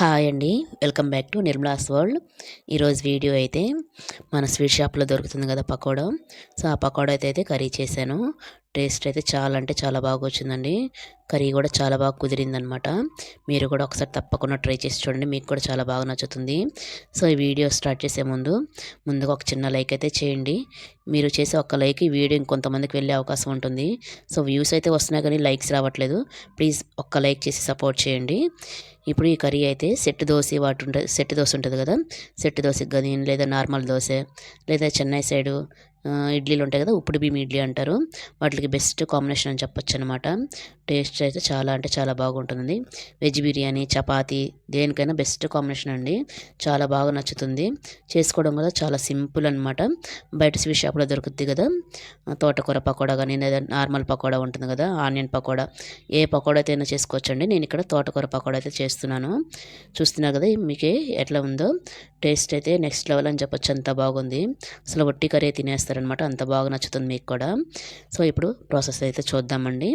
Hi అండి. Welcome back to Nirmala's world. ఈరోజు video అయితే మన స్వీట్ షాప్లో దొరుకుతుంది కదా పకోడా. సో ఆ పకోడా అయితే అయితే కర్రీ చేశాను. టేస్ట్ అయితే చాలా అంటే చాలా బాగా వచ్చిందండి. కర్రీ కూడా చాలా బాగా కుదిరిందనమాట. మీరు కూడా ఒకసారి తప్పకుండా ట్రై చేసి చూడండి. మీకు కూడా చాలా బాగా నచ్చుతుంది. సో ఈ వీడియో స్టార్ట్ చేసే ముందు ముందుగా ఒక చిన్న లైక్ అయితే చేయండి. మీరు చేసే ఒక లైక్ ఈ వీడియో ఇంకొంతమందికి వెళ్ళే అవకాశం ఉంటుంది. సో వ్యూస్ అయితే వస్తున్నాయి కానీ లైక్స్ రావట్లేదు. ప్లీజ్ ఒక్క లైక్ చేసి సపోర్ట్ చేయండి. ఇప్పుడు ఈ కర్రీ అయితే సెట్ దోశ వాటి ఉంటుంది సెట్ దోశ ఉంటుంది కదా? సెట్ దోశకి కానీ లేదా నార్మల్ దోశ లేదా చెన్నై సైడు ఇడ్లీలు ఉంటాయి కదా ఉప్పుడు బియ్యం ఇడ్లీ అంటారు. వాటికి బెస్ట్ కాంబినేషన్ అని చెప్పొచ్చు అనమాట టేస్ట్ అయితే చాలా అంటే చాలా బాగుంటుంది వెజ్ బిర్యానీ చపాతీ దేనికైనా బెస్ట్ కాంబినేషన్ అండి. చాలా బాగా నచ్చుతుంది. చేసుకోవడం కూడా చాలా సింపుల్ అనమాట బయట స్వీట్ షాప్లో దొరుకుద్ది కదా. తోటకూర పకోడా కానీ లేదా నార్మల్ పకోడా ఉంటుంది కదా ఆనియన్ పకోడా ఏ పకోడా అయితే అయినా చేసుకోవచ్చండి. నేను ఇక్కడ తోటకూర పకోడా అయితే చేస్తున్నాను. చూస్తున్నారు కదా మీకే ఎట్లా ఉందో. టేస్ట్ అయితే నెక్స్ట్ లెవెల్ అని చెప్పొచ్చు. అంత బాగుంది. అసలు వట్టి కర్రీ తినేస్తారనమాట అంత బాగా నచ్చుతుంది మీకు కూడా. సో ఇప్పుడు ప్రాసెస్ అయితే చూద్దామండి.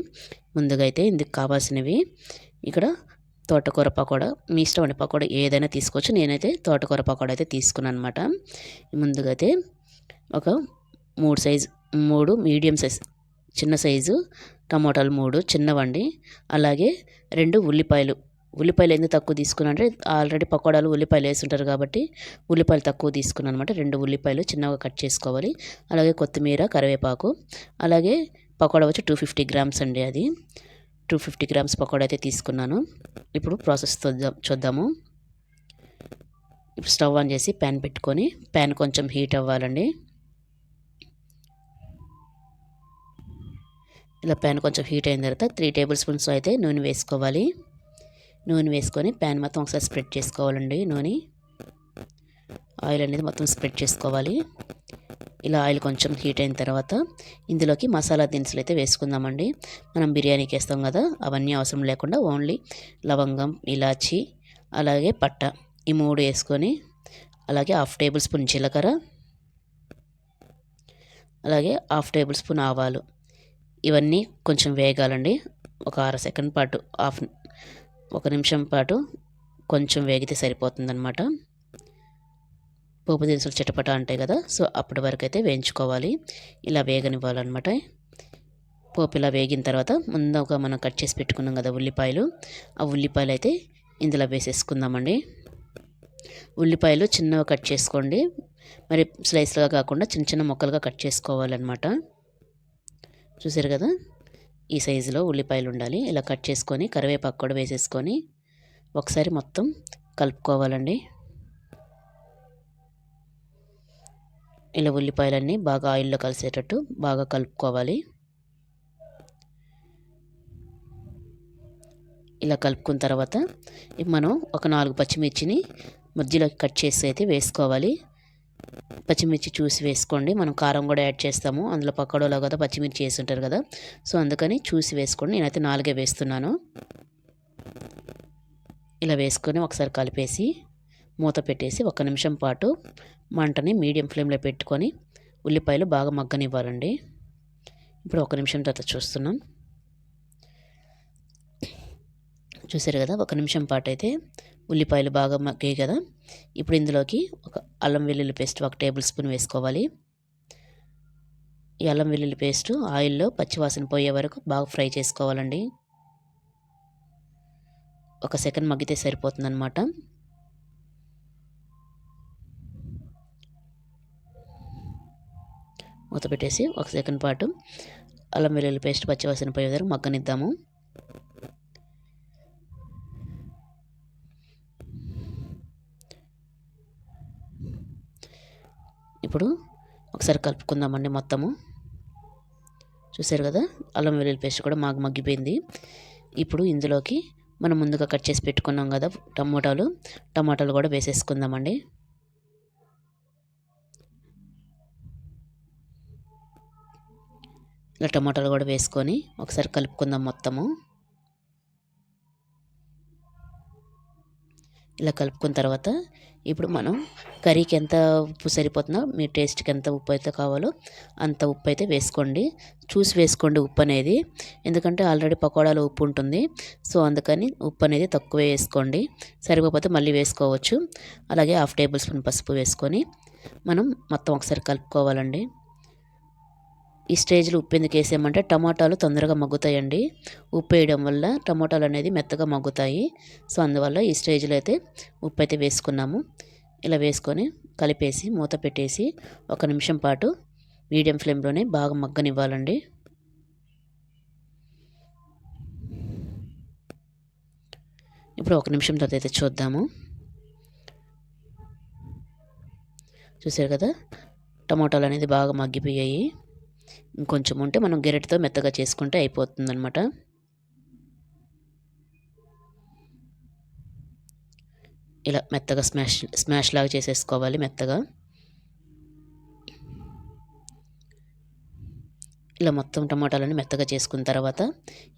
ముందుగా అయితే ఇందుకు కావాల్సినవి ఇక్కడ తోటకూర పకోడా. మీ ఇష్టం అండి పకోడా ఏదైనా తీసుకోవచ్చు. నేనైతే తోటకూర పకోడా అయితే తీసుకున్నాను అనమాట ముందుగా అయితే ఒక మూడు సైజు మూడు మీడియం సైజ్ చిన్న సైజు టమోటాలు మూడు చిన్నవండి. అలాగే రెండు ఉల్లిపాయలు ఉల్లిపాయలు ఎందుకు తక్కువ తీసుకున్నాను అంటే ఆల్రెడీ పకోడాలు ఉల్లిపాయలు వేసుంటారు కాబట్టి ఉల్లిపాయలు తక్కువ తీసుకున్నాను అనమాట రెండు ఉల్లిపాయలు చిన్నగా కట్ చేసుకోవాలి. అలాగే కొత్తిమీర కరివేపాకు అలాగే పకోడా వచ్చి టూ ఫిఫ్టీ గ్రామ్స్ అండి అది. టూ ఫిఫ్టీ గ్రామ్స్ పకోడా అయితే తీసుకున్నాను. ఇప్పుడు ప్రాసెస్ చూద్దాం చూద్దాము. ఇప్పుడు స్టవ్ ఆన్ చేసి ప్యాన్ పెట్టుకొని ప్యాన్ కొంచెం హీట్ అవ్వాలండి. ఇలా ప్యాన్ కొంచెం హీట్ అయిన తర్వాత త్రీ టేబుల్ స్పూన్స్ అయితే నూనె వేసుకోవాలి. నూనె వేసుకొని ప్యాన్ మొత్తం ఒకసారి స్ప్రెడ్ చేసుకోవాలండి నూనె. ఆయిల్ అనేది మొత్తం స్ప్రెడ్ చేసుకోవాలి. ఇలా ఆయిల్ కొంచెం హీట్ అయిన తర్వాత ఇందులోకి మసాలా దినుసులు అయితే వేసుకుందామండి. మనం బిర్యానీకి వేస్తాం కదా అవన్నీ అవసరం లేకుండా ఓన్లీ లవంగం ఇలాచి అలాగే పట్ట ఈ మూడు వేసుకొని అలాగే హాఫ్ టేబుల్ స్పూన్ జీలకర్ర అలాగే హాఫ్ టేబుల్ స్పూన్ ఆవాలు. ఇవన్నీ కొంచెం వేగాలండి. ఒక అర సెకండ్ పాటు హాఫ్ ఒక నిమిషం పాటు కొంచెం వేగితే సరిపోతుందన్నమాట. పోపు దినుసులు చిటపట అంటాయి కదా సో అప్పటి వరకు అయితే వేయించుకోవాలి. ఇలా వేగనివ్వాలన్నమాట. పోపు ఇలా వేగిన తర్వాత ముందుగా మనం కట్ చేసి పెట్టుకున్నాం కదా ఉల్లిపాయలు ఆ ఉల్లిపాయలు అయితే ఇందులో వేసేసుకుందామండి. ఉల్లిపాయలు చిన్నగా కట్ చేసుకోండి. మరి స్లైస్లుగా కాకుండా చిన్న చిన్న ముక్కలుగా కట్ చేసుకోవాలన్నమాట. చూసారు కదా? ఈ సైజులో ఉల్లిపాయలు ఉండాలి ఇలా కట్ చేసుకొని కరివేపాకు కూడా వేసేసుకొని ఒకసారి మొత్తం కలుపుకోవాలండి. ఇలా ఉల్లిపాయలన్నీ బాగా ఆయిల్లో కలిసేటట్టు బాగా కలుపుకోవాలి. ఇలా కలుపుకున్న తర్వాత మనం ఒక నాలుగు పచ్చిమిర్చిని మధ్యలో కట్ చేసి అయితే వేసుకోవాలి. పచ్చిమిర్చి చూసి వేసుకోండి. మనం కారం కూడా యాడ్ చేస్తాము. అందులో పకోడోలో కదా పచ్చిమిర్చి వేసి ఉంటారు కదా. సో అందుకని చూసి వేసుకోండి. నేనైతే నాలుగే వేస్తున్నాను. ఇలా వేసుకొని ఒకసారి కలిపేసి మూత పెట్టేసి ఒక నిమిషం పాటు మంటని మీడియం ఫ్లేమ్లో పెట్టుకొని ఉల్లిపాయలు బాగా మగ్గనివ్వాలండి. ఇప్పుడు ఒక నిమిషం తర్వాత చూస్తున్నాం. చూసారు కదా ఒక నిమిషం పాటు అయితే ఉల్లిపాయలు బాగా మగ్గాయి కదా. ఇప్పుడు ఇందులోకి ఒక అల్లం వెల్లుల్లి పేస్ట్ ఒక టేబుల్ స్పూన్ వేసుకోవాలి. ఈ అల్లం వెల్లుల్లి పేస్ట్ ఆయిల్లో పచ్చివాసన పోయే వరకు బాగా ఫ్రై చేసుకోవాలండి. ఒక సెకండ్ మగ్గితే సరిపోతుందన్నమాట. మూత పెట్టేసి ఒక సెకండ్ పాటు అల్లం వెల్లుల్లి పేస్ట్ పచ్చివాసన పోయే వరకు మగ్గనిద్దాము. ఇప్పుడు ఒకసారి కలుపుకుందామండి మొత్తము. చూసారు కదా? అల్లం వెల్లుల్లి పేస్ట్ కూడా మాకు మగ్గిపోయింది. ఇప్పుడు ఇందులోకి మనం ముందుగా కట్ చేసి పెట్టుకున్నాం కదా టమోటాలు. టమాటాలు కూడా వేసేసుకుందామండి. ఇలా టమాటాలు కూడా వేసుకొని ఒకసారి కలుపుకుందాం మొత్తము. ఇలా కలుపుకున్న తర్వాత ఇప్పుడు మనం కర్రీకి ఎంత ఉప్పు సరిపోతుందో మీ టేస్ట్కి ఎంత ఉప్పు అయితే కావాలో అంత ఉప్పు అయితే వేసుకోండి. చూసి వేసుకోండి ఉప్పు అనేది. ఎందుకంటే ఆల్రెడీ పకోడాలో ఉప్పు ఉంటుంది. సో అందుకని ఉప్పు అనేది తక్కువ వేసుకోండి. సరిపోతే మళ్ళీ వేసుకోవచ్చు. అలాగే హాఫ్ టేబుల్ స్పూన్ పసుపు వేసుకొని మనం మొత్తం ఒకసారి కలుపుకోవాలండి. ఈ స్టేజ్లో ఉప్పు ఎందుకు వేసామంటే టమాటాలు తొందరగా మగ్గుతాయండి. ఉప్పు వేయడం వల్ల టమాటాలు అనేది మెత్తగా మగ్గుతాయి. సో అందువల్ల ఈ స్టేజ్లో అయితే ఉప్పు అయితే వేసుకున్నాము. ఇలా వేసుకొని కలిపేసి మూత పెట్టేసి ఒక నిమిషం పాటు మీడియం ఫ్లేమ్లోనే బాగా మగ్గనివ్వాలండి. ఇప్పుడు ఒక నిమిషం తర్వాత అయితే చూద్దాము. చూసారు కదా? టమాటాలు అనేది బాగా మగ్గిపోయాయి. ఇంకొంచెం ఉంటే మనం గెరెట్తో మెత్తగా చేసుకుంటే అయిపోతుందనమాట ఇలా మెత్తగా స్మాష్ స్మాష్ లాగా చేసేసుకోవాలి మెత్తగా. ఇలా మొత్తం టమాటాలను మెత్తగా చేసుకున్న తర్వాత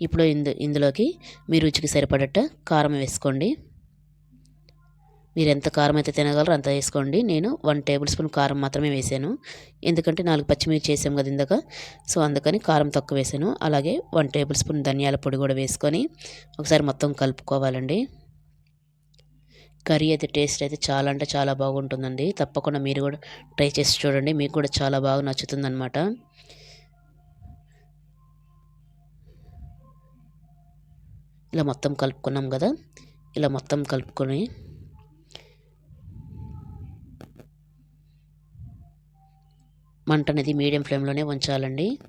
ఇప్పుడు ఇందు ఇందులోకి మీ రుచికి సరిపడట కారం వేసుకోండి. మీరు ఎంత కారం అయితే తినగలరో అంత వేసుకోండి. నేను వన్ టేబుల్ స్పూన్ కారం మాత్రమే వేసాను. ఎందుకంటే నాలుగు పచ్చిమిర్చి వేసాం కదా ఇందాక. సో అందుకని కారం తక్కువ వేసాను. అలాగే వన్ టేబుల్ స్పూన్ ధనియాల పొడి కూడా వేసుకొని ఒకసారి మొత్తం కలుపుకోవాలండి. కర్రీ అయితే టేస్ట్ అయితే చాలా అంటే చాలా బాగుంటుందండి. తప్పకుండా మీరు కూడా ట్రై చేసి చూడండి. మీకు కూడా చాలా బాగా నచ్చుతుందన్నమాట. ఇలా మొత్తం కలుపుకున్నాం కదా. ఇలా మొత్తం కలుపుకొని మంట అనేది మీడియం ఫ్లేమ్లోనే ఉంచాలండి.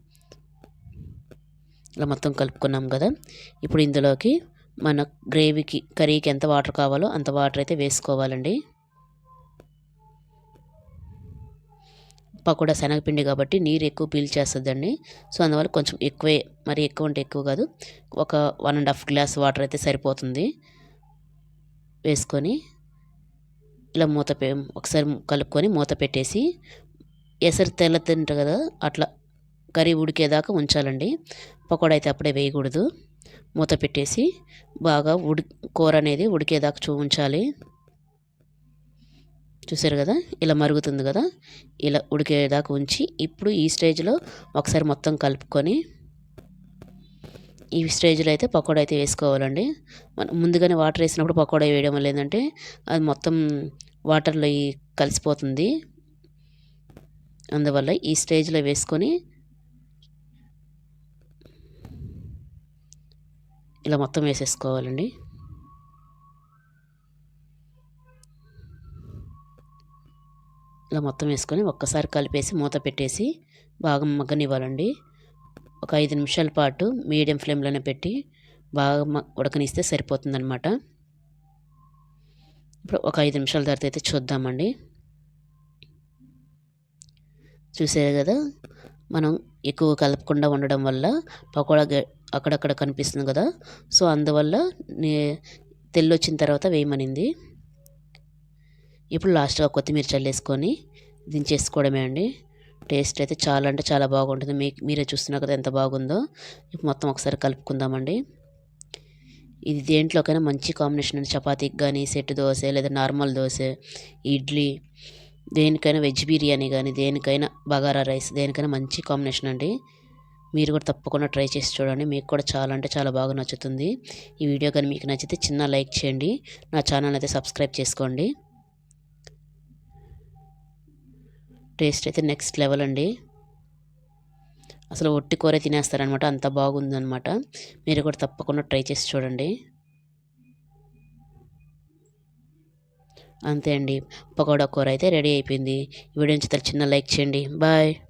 ఇలా మొత్తం కలుపుకున్నాం కదా. ఇప్పుడు ఇందులోకి మన గ్రేవీకి కర్రీకి ఎంత వాటర్ కావాలో అంత వాటర్ అయితే వేసుకోవాలండి. పకోడా శనగపిండి కాబట్టి నీరు ఎక్కువ పీల్చేస్తుందండి. సో అందువల్ల కొంచెం ఎక్కువే మరి ఎక్కువ అంటే ఎక్కువ కాదు. ఒక one and half glass water అయితే సరిపోతుంది. వేసుకొని ఇలా మూత ఒకసారి కలుపుకొని మూత పెట్టేసి ఎసరు తెల్ల తింటారు కదా అట్లా కర్రీ ఉడికేదాకా ఉంచాలండి. పకోడా అయితే అప్పుడే వేయకూడదు. మూత పెట్టేసి బాగా ఉడి కూర అనేది ఉడికేదాకా చూ ఉంచాలి. చూసారు కదా ఇలా మరుగుతుంది కదా ఇలా ఉడికేదాకా ఉంచి ఇప్పుడు ఈ స్టేజ్లో ఒకసారి మొత్తం కలుపుకొని ఈ స్టేజ్లో అయితే పకోడా అయితే వేసుకోవాలండి. మనం ముందుగానే వాటర్ వేసినప్పుడు పకోడా వేయడం వల్ల ఏంటంటే అది మొత్తం వాటర్లో కలిసిపోతుంది. అందువల్ల ఈ స్టేజ్లో వేసుకొని ఇలా మొత్తం వేసేసుకోవాలండి. ఇలా మొత్తం వేసుకొని ఒక్కసారి కలిపేసి మూత పెట్టేసి బాగా మగ్గనివ్వాలండి. ఒక ఐదు నిమిషాల పాటు మీడియం ఫ్లేమ్లోనే పెట్టి బాగా ఉడకనిస్తే సరిపోతుందన్నమాట. ఇప్పుడు ఒక ఐదు నిమిషాల తర్వాత అయితే చూద్దామండి. చూసారు కదా? మనం ఎక్కువ కలపకుండా ఉండడం వల్ల పకోడా అక్కడక్కడ కనిపిస్తుంది కదా? సో అందువల్ల నే తెల్లొచ్చిన తర్వాత వేయమనింది. ఇప్పుడు లాస్ట్గా కొత్తిమీర చల్లేసుకొని దించేసుకోవడమే అండి. టేస్ట్ అయితే చాలా అంటే చాలా బాగుంటుంది. మీ మీరే చూస్తున్నారు కదా ఎంత బాగుందో? ఇప్పుడు మొత్తం ఒకసారి కలుపుకుందామండి. ఇది దేంట్లోకైనా మంచి కాంబినేషన్ అండి. చపాతీకి కానీ సెట్ దోశ లేదా నార్మల్ దోశ ఇడ్లీ దేనికైనా వెజ్ బిర్యానీ కానీ దేనికైనా బగారా రైస్ దేనికైనా మంచి కాంబినేషన్ అండి. మీరు కూడా తప్పకుండా ట్రై చేసి చూడండి. మీకు కూడా చాలా అంటే చాలా బాగా నచ్చుతుంది. ఈ వీడియో కానీ మీకు నచ్చితే చిన్న లైక్ చేయండి. నా ఛానల్ అయితే సబ్స్క్రైబ్ చేసుకోండి. టేస్ట్ అయితే నెక్స్ట్ లెవెల్ అండి. అసలు ఒట్టి కూర తినేస్తారనమాట అంత బాగుందనమాట మీరు కూడా తప్పకుండా ట్రై చేసి చూడండి. అంతే అండి. పకోడా కూర అయితే రెడీ అయిపోయింది. ఈ వీడియో నుంచి చిన్న లైక్ చేయండి. బాయ్.